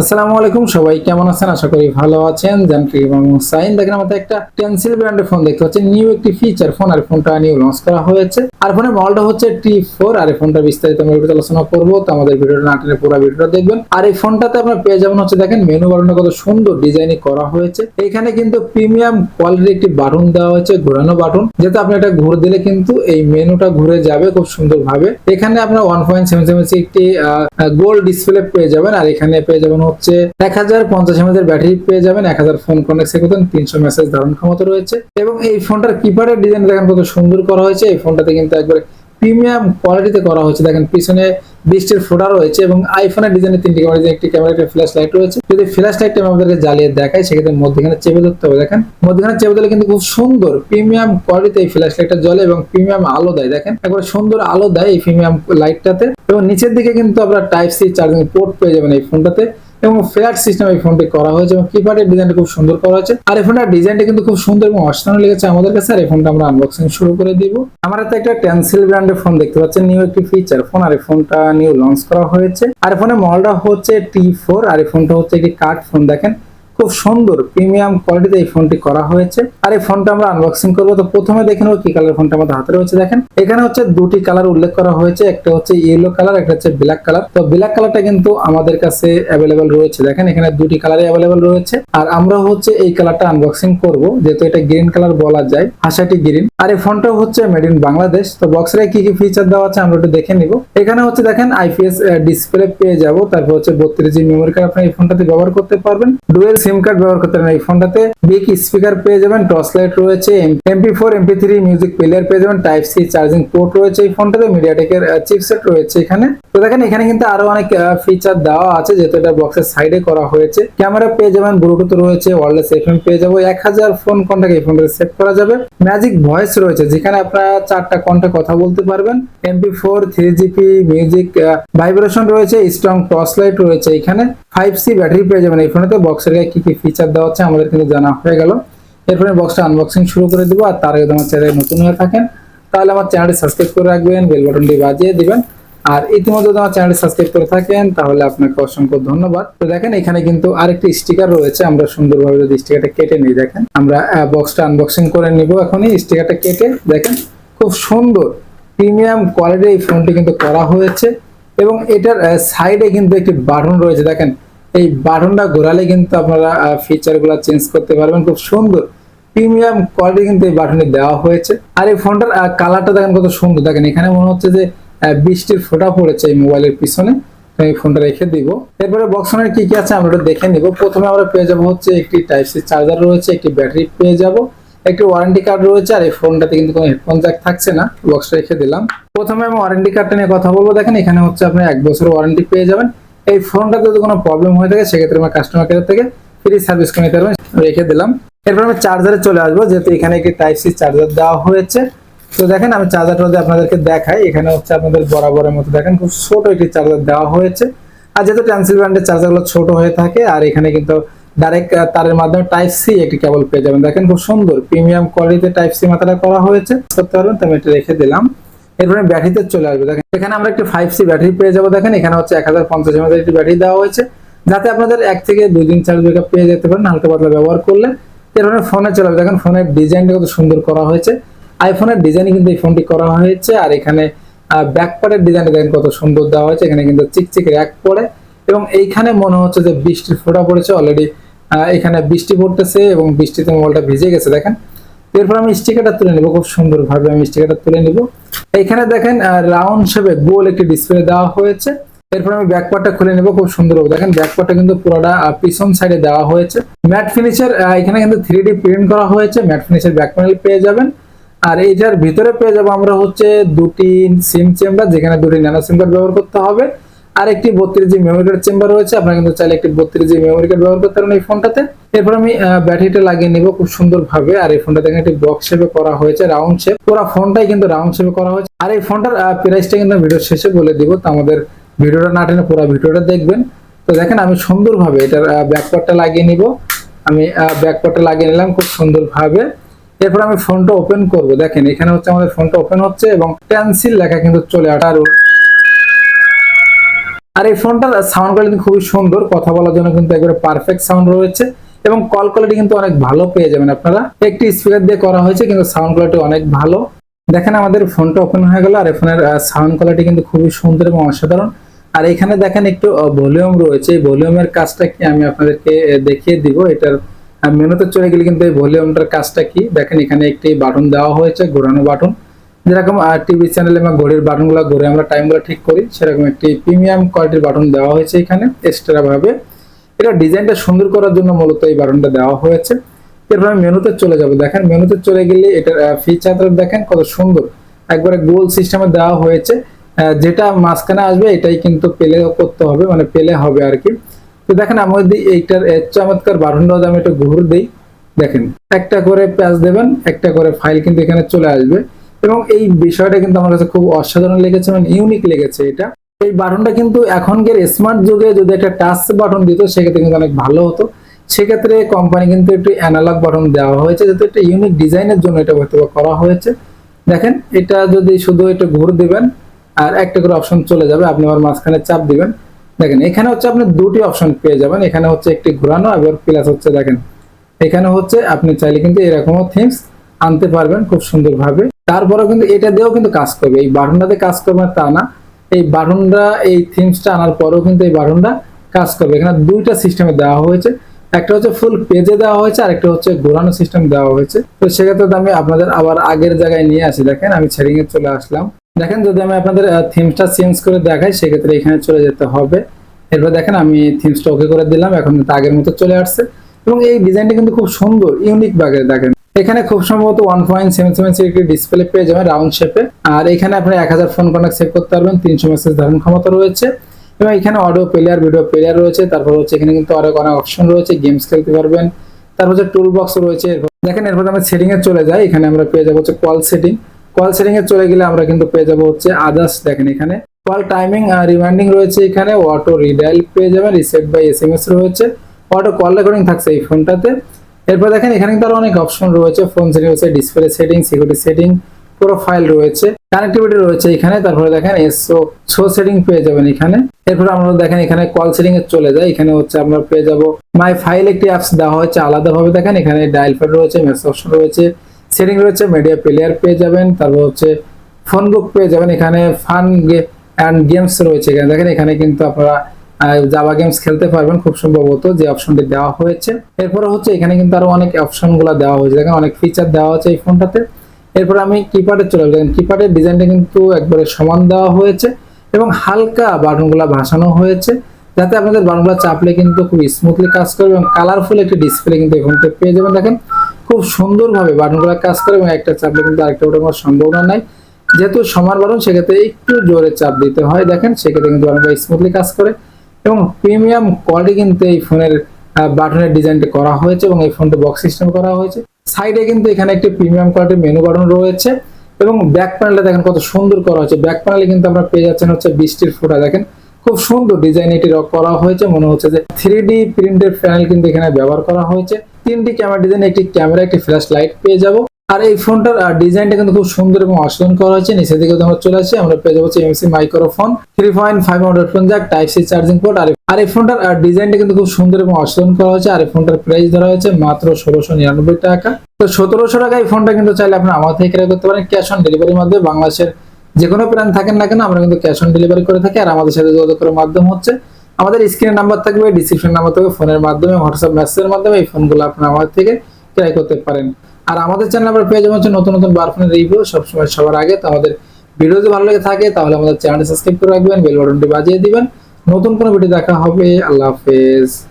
আসসালামু আলাইকুম, সবাই কেমন আছেন? আশা করি ভালো আছেন। জানকি এবং সাইন দেখেন, আমাদের একটা টেন্সিল ব্র্যান্ডের ফোন দেখতে পাচ্ছেন। নিউ একটি ফিচার ফোন আর ফোনটা নিউ লঞ্চ করা হয়েছে। আর ফোনের মডেলটা হচ্ছে টি ফোর আর এই ফোনটা বিস্তারিত আমরা ভিডিওতে আলোচনা করব। তো আমাদের ভিডিওটা না টেনে পুরো ভিডিওটা দেখবেন। আর এই ফোনটাতে আপনার পেয়ে যাবেন হচ্ছে দেখেন মেনু বাটনটা কত সুন্দর ডিজাইনিং করা হয়েছে। এখানে কিন্তু প্রিমিয়াম কোয়ালিটির একটি বাটন দেওয়া হয়েছে, ঘোরানো বাটন যেটা আপনি এটা ঘুরে দিলে কিন্তু এই মেনুটা ঘুরে যাবে খুব সুন্দর ভাবে এখানে আপনার ওয়ান পয়েন্ট সেভেন সেভেন একটি গোল্ড ডিসপ্লে পেয়ে যাবেন। আর এখানে পেয়ে যাবেন হচ্ছে এক হাজার পঞ্চাশ এমএর ব্যাটারি পেয়ে যাবেন, এক হাজার ফোন কনেক্ট করতেন তিনশো মেসেজ ধারণ ক্ষমতা রয়েছে। এবং এই ফোনটার কিপ্যাডের ডিজাইন দেখেন কত সুন্দর করা হয়েছে। এই ফোনটাতে কিন্তু একবারে প্রিমিয়াম কোয়ালিটিতে করা হয়েছে। দেখেন পিছনে বৃষ্টির ফোটা রয়েছে এবং আইফোনের ডিজাইনে তিনটি ক্যামেরা একটি ক্যামেরা একটা ফ্ল্যাশ লাইট রয়েছে। যদি ফ্ল্যাশ লাইটটা আমি আপনাদেরকে জ্বালিয়ে দেখাই, সেক্ষেত্রে মধ্যখানে চেপে ধরতে হবে। দেখেন, মধ্যখানে চেপে দিলে কিন্তু খুব সুন্দর প্রিমিয়াম কোয়ালিটিতে এই ফ্ল্যাশ লাইটটা জ্বলে এবং প্রিমিয়াম আলো দেয়। দেখেন, একবার সুন্দর আলো দেয় এই প্রিমিয়াম লাইটটাতে এবং নিচের দিকে কিন্তু আপনার টাইপ সি চার্জিং পোর্ট পেয়ে যাবেন এই ফোনটাতে। এবং ফ্ল্যাট সিস্টেম এই ফোনটি করা হয়েছে এবং কিপ্যাডের ডিজাইনটা খুব সুন্দর করা হয়েছে। আর এই ফোনটার ডিজাইনটা কিন্তু খুব সুন্দর এবং অসাধারণ লেগেছে আমাদের কাছে। আর এই ফোনটা আমরা আনবক্সিং শুরু করে দিব। আমার হাতে একটা টেন্সিল ব্র্যান্ডের ফোন দেখতে পাচ্ছেন নিউ একটি ফিচার ফোন আর এই ফোনটা নিউ লঞ্চ করা হয়েছে। আর ফোনের মডেলটা হচ্ছে টি ফোর আর এই ফোনটা হচ্ছে একটি কার্ড ফোন দেখেন। খুব সুন্দর প্রিমিয়াম কোয়ালিটিতে এই ফোনটি করা হয়েছে। আর এই ফোনটা আমরা আনবক্সিং করব। তো প্রথমে দেখে নেব কি কালার ফোনটা আমাদের হাতে রয়েছে। দেখেন, এখানে হচ্ছে দুটি কালার উল্লেখ করা হয়েছে। একটা হচ্ছে ইয়েলো কালার একটা হচ্ছে ব্ল্যাক কালার তো ব্ল্যাক কালারটা কিন্তু আমাদের কাছে অ্যাভেলেবেল রয়েছে। দেখেন, এখানে দুটি কালারই অ্যাভেলেবেল রয়েছে। আর আমরা হচ্ছে এই কালারটা আনবক্সিং করব। যেহেতু এটা গ্রিন কালার বলা যায় হাসাটি গ্রিন আর এই ফোনটা হচ্ছে মেড ইন বাংলাদেশ তো বক্সের কি কি ফিচার দেওয়া আছে আমরা একটু দেখে নিব। এখানে হচ্ছে দেখেন আইপিএস ডিসপ্লে পেয়ে যাব। তারপর হচ্ছে বত্রিশ জি মেমোরি কার্ড আপনি এই ফোনটাতে ব্যবহার করতে পারবেন। ডুয়েল কার্ড ব্যবহার করতে পারবেন এই ফোনটাতে বিগ স্পিকার পেয়ে যাবেন টর্চ লাইট রয়েছে MP four MP three music player পেয়ে যাবেন টাইপ সি চার্জিং পোর্ট রয়েছে এই ফোনটাতে মিডিয়াটেকের চিপসেট রয়েছে এখানে। তো দেখেন, এখানে কিন্তু আরও অনেক ফিচার দেওয়া আছে, যেহেতু এটা বক্সের সাইডে করা হয়েছে। ক্যামেরা পেয়ে যাবেন ব্লুটুথ রয়েছে ওয়ারলেস এফএম পেয়ে যাব। এক হাজার ফোন কন্টাক্ট এই ফোনটাতে সেট করা যাবে। ম্যাজিক ভয়েস রয়েছে, যেখানে আপনারা চারটা কন্টে কথা বলতে পারবেন। MP four three GP music vibration রয়েছে স্ট্রং টর্চ লাইট রয়েছে এখানে। ফাইভ সি ব্যাটারি পেয়ে যাবেন এই ফোনেতে বক্সের গায়ে কি ফিচার দেওয়া হচ্ছে আমাদের কিন্তু জানা হয়ে গেল। এরপরে বক্সটা আনবক্সিং শুরু করে দিব আর তার আগে আমার চ্যানেলে নতুন হয়ে থাকেন, তাহলে আমার চ্যানেলটি সাবস্ক্রাইব করে রাখবেন বেল বাটনটি বাজিয়ে দিবেন। আর ইতিমধ্যে আমার চ্যানেলটি সাবস্ক্রাইব করে থাকেন, তাহলে আপনাকে অসংখ্য ধন্যবাদ। তো দেখেন, এখানে কিন্তু আরেকটি স্টিকার রয়েছে, আমরা সুন্দরভাবে যদি স্টিকারটা কেটে নিই, দেখেন। আমরা বক্সটা আনবক্সিং করে নিব এখনই স্টিকারটা কেটে, দেখেন, খুব সুন্দর প্রিমিয়াম কোয়ালিটির এই ফোনটি কিন্তু করা হয়েছে। এবং এটার সাইডে কিন্তু একটি বাটন রয়েছে, দেখেন। এই বাটনটা ঘোরালে কিন্তু আপনারা ফিচারগুলো চেঞ্জ করতে পারবেন। খুব সুন্দর প্রিমিয়াম কোয়ালিটি কিন্তু এই বাটনে দেওয়া হয়েছে। আর এই ফোনটার কালারটা দেখেন কত সুন্দর। দেখেন, এখানে মনে হচ্ছে যে বৃষ্টির ফোঁটা পড়েছে এই মোবাইলের পিছনে। এই ফোনটা রেখে দিব। এরপরে বক্সনের কি কি আছে আমরা দেখে নিব। প্রথমে আমরা পেয়ে যাব হচ্ছে একটি টাইপ সি চার্জার রয়েছে, একটি ব্যাটারি পেয়ে যাব, একটি ওয়ারেন্টি কার্ড রয়েছে, আর এই ফোনটাতে কিন্তু কোনো হেডফোন জ্যাক থাকছে না। বক্সটা রেখে দিলাম। প্রথমে আমি ওয়ারেন্টি কার্ডটা নিয়ে কথা বলব। দেখেন, এখানে হচ্ছে আপনি এক বছর ওয়ারেন্টি পেয়ে যাবেন। এই ফোনটাতে যদি কোনো প্রবলেম হয়ে থাকে, সেক্ষেত্রে আমার কাস্টমার কেয়ার থেকে ফ্রি সার্ভিস করে নিতে পারবেন। রেখে দিলাম। এরপর আমি চার্জারে চলে আসব, যেহেতু এখানে একটি টাইপ সি চার্জার দেওয়া হয়েছে। তো দেখেন, আমি চার্জারটা যদি আপনাদেরকে দেখাই, এখানে হচ্ছে আপনাদের বরাবরের মতো দেখেন, খুব ছোট একটি চার্জার দেওয়া হয়েছে। আর যেহেতু ট্যান্সিল ব্র্যান্ডের চার্জারগুলো ছোট হয়ে থাকে, আর এখানে কিন্তু ডাইরেক্ট তারের মাধ্যমে টাইপ সি একটি কেবল পেয়ে যাবেন। দেখেন, খুব সুন্দর প্রিমিয়াম কোয়ালিটিতে টাইপ সি মাথাটা করা হয়েছে। করতে পারবেন তো আমি এটা রেখে দিলাম। এরপরে ব্যাটারিতে চলে আসবে। দেখেন, এখানে আমরা একটি ফাইভ সি ব্যাটারি পেয়ে যাব। দেখেন, এখানে হচ্ছে এক হাজার পঞ্চাশ এমএর একটি ব্যাটারি দেওয়া হয়েছে, যাতে আপনাদের এক থেকে দুই দিন চার্জ ব্যাকআপ পেয়ে যেতে পারেন, হালকা পাতলা ব্যবহার করলে। এরপরে ফোনে চলে দেখেন ফোনের ডিজাইনটা কত সুন্দর করা হয়েছে। আইফোনের ডিজাইনে কিন্তু এই ফোনটি করা হয়েছে, আর এখানে ব্যাক পার্টের ডিজাইনটা দেখেন কত সুন্দর দেওয়া হয়েছে। এখানে কিন্তু চিকচিক র্যাক পড়ে এবং এইখানে মনে হচ্ছে যে বৃষ্টির ফোঁটা পড়েছে। অলরেডি এখানে বৃষ্টি পড়তেছে এবং বৃষ্টিতে মোবাইলটা ভিজে গেছে। দেখেন এরপর আমি স্টিকারটা তুলে নিব, খুব সুন্দর ভাবে আমি স্টিকারটা তুলে নিব। এখানে দেখেন রাউন্ড শেপে গোল একটি ডিসপ্লে দেওয়া হয়েছে। এরপর আমি ব্যাক পার্টটা খুলে নেব, খুব সুন্দর হবে দেখেন ব্যাক পার্টটা কিন্তু পুরোটা পিছন সাইডে দেওয়া হয়েছে। ম্যাট ফিনিশের এখানে কিন্তু থ্রি ডি প্রিন্ট করা হয়েছে। ম্যাট ফিনিশের ব্যাক প্যানেল পেয়ে যাবেন। আর এই এইটার ভিতরে পেয়ে যাব আমরা হচ্ছে দুটি সিম চেম্বার যেখানে দুটি ন্যানো কার্ড ব্যবহার করতে হবে। আর একটি বত্রিশ জি মেমোরি কার্ড চেম্বার রয়েছে। আপনারা কিন্তু চাইলে একটি বত্রিশ জি মেমোরি কার্ড ব্যবহার করতে পারেন এই ফোনটাতে। এরপর আমি ব্যাটারিটা লাগিয়ে নিব খুব সুন্দর ভাবে আর এই ফোনটা দেখেন একটি বক্স শেপে করা হয়েছে রাউন্ড শেপ পুরো ফোনটাই কিন্তু রাউন্ড শেপে করা হয়েছে। আর এই ফোনটার প্রাইসটা কিন্তু ভিডিও শেষে বলে দিব। তো আমাদের ভিডিওটা না টেনে পুরো ভিডিওটা দেখবেন। তো দেখেন আমি সুন্দরভাবে এটার ব্যাকপার্টটা লাগিয়ে নিব। আমি ব্যাকপার্টটা লাগিয়ে নিলাম খুব সুন্দরভাবে। এরপর আমি ফোনটা ওপেন করব। দেখেন এখানে হচ্ছে আমাদের ফোনটা ওপেন হচ্ছে এবং পেন্সিল লেখা কিন্তু চলে আসার আর এই ফোনটার সাউন্ড কোয়ালিটি খুবই সুন্দর, কথা বলার জন্য কিন্তু একবারে পারফেক্ট সাউন্ড রয়েছে এবং কল কোয়ালিটি কিন্তু অনেক ভালো পেয়ে যাবেন আপনারা। একটি স্পিকার দিয়ে করা হয়েছে, কিন্তু সাউন্ড কোয়ালিটি অনেক ভালো। দেখেন আমাদের ফোনটা ওপেন হয়ে গেল, আর এই ফোনের সাউন্ড কোয়ালিটি কিন্তু খুবই সুন্দর এবং অসাধারণ। আর এখানে দেখেন একটু ভলিউম রয়েছে। এই ভলিউমের কাজটা কি আমি আপনাদেরকে দেখিয়ে দিব। এটার মেনুতে চলে গেলে কিন্তু এই ভলিউমটার কাজটা কি? দেখেন এখানে একটি বাটন দেওয়া হয়েছে, ঘোরানো বাটন যেরকম টিভি চ্যানেলে বা ঘড়ির বাটনগুলো ঘুরে আমরা টাইমগুলো ঠিক করি, সেরকম একটি প্রিমিয়াম কোয়ালিটির বাটন দেওয়া হয়েছে এখানে এক্সট্রাভাবে এটা ডিজাইনটা সুন্দর করার জন্য মূলত এই বাটনটা দেওয়া হয়েছে। এরপর আমি মেনুতে চলে যাব। দেখেন, মেনুতে চলে গেলে এটার ফিচারটা দেখেন কত সুন্দর। একবারে গোল সিস্টেমে দেওয়া হয়েছে। যেটা মাঝখানে আসবে, এটাই কিন্তু পেলে করতে হবে মানে পেলে হবে আর কি। তো দেখেন, আমি যদি এইটার চমৎকার বাটনটা আমি একটু ঘুর দিই, দেখেন, একটা করে প্যাচ দেবেন, একটা করে ফাইল কিন্তু এখানে চলে আসবে। এবং এই বিষয়টা কিন্তু আমার কাছে খুব অসাধারণ লেগেছে মানে ইউনিক লেগেছে এটা। এই বাটনটা কিন্তু এখনকার স্মার্ট যুগে যদি একটা টাচ বাটন দিত, সেক্ষেত্রে কিন্তু অনেক ভালো হতো। সেক্ষেত্রে কোম্পানি কিন্তু একটু অ্যানালগ বাটন দেওয়া হয়েছে, যাতে একটা ইউনিক ডিজাইনের জন্য এটা হয়তো করা হয়েছে। দেখেন, এটা যদি শুধু একটু ঘুর দিবেন, আর একটা করে অপশন চলে যাবে, আপনি আবার মাঝখানে চাপ দিবেন। দেখেন, এখানে হচ্ছে আপনি দুটি অপশন পেয়ে যাবেন। এখানে হচ্ছে একটি ঘোরানো, আবার প্লাস হচ্ছে দেখেন। এখানে হচ্ছে আপনি চাইলে কিন্তু এরকমও থিমস আনতে পারবেন খুব সুন্দরভাবে। তারপরেও কিন্তু এটা দিয়েও কিন্তু কাজ করবে। এই বাটনটাতে কাজ করবে তা না। এই বাটনটা, এই থিমসটা আনার পরেও কিন্তু এই বাটনটা কাজ করবে। এখানে দুইটা সিস্টেমে দেওয়া হয়েছে। একটা হচ্ছে ফুল পেজে দেওয়া হয়েছে আর একটা হচ্ছে ঘোরানো সিস্টেম দেওয়া হয়েছে। তো সেক্ষেত্রে আমি আপনাদের আবার আগের জায়গায় নিয়ে আসি। দেখেন, আমি ছেড়িং এ চলে আসলাম। দেখেন, যদি আমি আপনাদের থিমসটা চেঞ্জ করে দেখাই, সেক্ষেত্রে এখানে চলে যেতে হবে। এরপর দেখেন, আমি থিমসটা ওকে করে দিলাম। এখন আগের মতো চলে আসছে। এবং এই ডিজাইনটা কিন্তু খুব সুন্দর ইউনিক বাগের, দেখেন। এখানে খুব সম্ভবত ওয়ান পয়েন্ট সেভেন সেভেন একটি ডিসপ্লে পেয়ে যাবেন রাউন্ড শেপে আর এখানে আপনি এক হাজার ফোন কন্ট্যাক্ট সেভ করতে পারবেন, তিনশো মেসেজ ধারণ ক্ষমতা রয়েছে। এবং এখানে অডিও প্লেয়ার ভিডিও প্লেয়ার রয়েছে, তারপর হচ্ছে এখানে কিন্তু অনেক অনেক অপশন রয়েছে গেমস খেলতে পারবেন। তারপর হচ্ছে টুল বক্স রয়েছে দেখেন, এরপর আমরা সেটিং এ চলে যাই। এখানে আমরা পেয়ে যাব হচ্ছে কল সেটিং কল সেটিং এ চলে গেলে আমরা কিন্তু পেয়ে যাব হচ্ছে আদার্স দেখেন এখানে। কল টাইমিং রিমাইন্ডিং রয়েছে এখানে অটো রিডাইল পেয়ে যাবেন reset by S M S রয়েছে। অটো কল রেকর্ডিং থাকছে এই ফোনটাতে এরপর দেখেন, এখানে কিন্তু আরও অনেক অপশন রয়েছে। ফোন সেটিং রয়েছে display setting security setting profile রয়েছে। কানেক্টিভিটি রয়েছে এখানে। তারপরে দেখেন এসও শো সেটিং পেয়ে যাবেন এখানে। এরপর আমরা দেখেন, এখানে কল সেটিং এ চলে যায় এখানে হচ্ছে আমরা পেয়ে যাব মাই ফাইল একটি অ্যাপস দেওয়া হয়েছে আলাদাভাবে। দেখেন, এখানে ডায়াল প্যাড রয়েছে মেসেজ অপশন রয়েছে সেটিং রয়েছে মিডিয়া প্লেয়ার পেয়ে যাবেন। তারপর হচ্ছে ফোন বুক পেয়ে যাবেন। এখানে ফান অ্যান্ড গেমস রয়েছে এখানে। দেখেন, এখানে কিন্তু আপনারা জাভা গেমস খেলতে পারবেন খুব সম্ভবত যে অপশনটি দেওয়া হয়েছে। এরপরে হচ্ছে এখানে কিন্তু আরও অনেক অপশনগুলা দেওয়া হয়েছে। দেখেন অনেক ফিচার দেওয়া হয়েছে এই ফোনটাতে এরপর আমি কিপ্যাডে চলে যাবেন কিপ্যাডের ডিজাইনটা কিন্তু একবারে সমান দেওয়া হয়েছে এবং হালকা বাটনগুলো ভাসানো হয়েছে, যাতে আপনাদের বাটনগুলো চাপলে কিন্তু খুব স্মুথলি কাজ করবে এবং কালারফুল একটি ডিসপ্লে কিন্তু এই ফোনতে পেয়ে যাবেন। দেখেন খুব সুন্দরভাবে বাটনগুলো কাজ করে এবং একটা চাপলে কিন্তু আরেকটা ওঠার কোনো সম্ভাবনা নাই। যেহেতু সমান বাটন সেক্ষেত্রে একটু জোরে চাপ দিতে হয়। দেখেন, সেক্ষেত্রে কিন্তু বাটনটা স্মুথলি কাজ করে। এবং প্রিমিয়াম কোয়ালিটি কিন্তু এই ফোনের বাটনের ডিজাইনটি করা হয়েছে এবং এই ফোনটা বক্স সিস্টেম করা হয়েছে। সাইডে কিন্তু এখানে একটি প্রিমিয়াম কোয়ালিটির মেনু বাটন রয়েছে এবং ব্যাক প্যানেলটা দেখেন কত সুন্দর করা হয়েছে। ব্যাক প্যানেলে কিন্তু আমরা পেয়ে যাচ্ছেন হচ্ছে বৃষ্টির ফোটা, দেখেন খুব সুন্দর ডিজাইন এটি করা হয়েছে। মনে হচ্ছে যে থ্রি ডি প্রিন্টেড প্যানেল কিন্তু এখানে ব্যবহার করা হয়েছে। তিনটি ক্যামেরা ডিজাইন একটি ক্যামেরা একটি ফ্ল্যাশ লাইট পেয়ে যাব। আর এই ফোনটার ডিজাইনটা কিন্তু খুব সুন্দর এবং অসাধারণ করা হয়েছে। নিচে দিকে আমরা চলে আসি আমরা পেয়ে যাব MC microphone three point five hundred phone jack type C charging port আর আর এই ফোনটার ডিজাইনটা কিন্তু খুব সুন্দর এবং অসাধারণ করা হয়েছে। আর এই ফোনটার প্রাইস ধরা হয়েছে মাত্র ষোলোশো নিরানব্বই টাকা। তো সতেরোশো টাকা এই ফোনটা কিন্তু চাইলে আপনি আমার থেকে ক্রয় করতে পারেন। ক্যাশ অন ডেলিভারির মাধ্যমে বাংলাদেশের যে কোনো প্ল্যান থাকেন না কেন, আমরা কিন্তু ক্যাশ অন ডেলিভারি করে থাকি। আর আমাদের সাথে যোগাযোগ করার মাধ্যম হচ্ছে, আমাদের স্ক্রিনের নাম্বার থাকবে ডিসক্রিপশন নাম্বার থাকবে ফোনের মাধ্যমে হোয়াটসঅ্যাপ মেসেজের মাধ্যমে এই ফোনগুলো আপনারা আমাদের থেকে ক্রয় করতে পারেন। আর আমাদের চ্যানেল আমরা পেয়ে যাবেন হচ্ছে নতুন নতুন বারফোনের রিভিউ সবসময় সবার আগে, তো আমাদের ভিডিও যদি ভালো লাগে থাকে, তাহলে আমাদের চ্যানেলটি সাবস্ক্রাইব করে রাখবেন বেল বাটনটি বাজিয়ে দিবেন। নতুন কোনো ভিডিও দেখা হবে, আল্লাহ হাফেজ।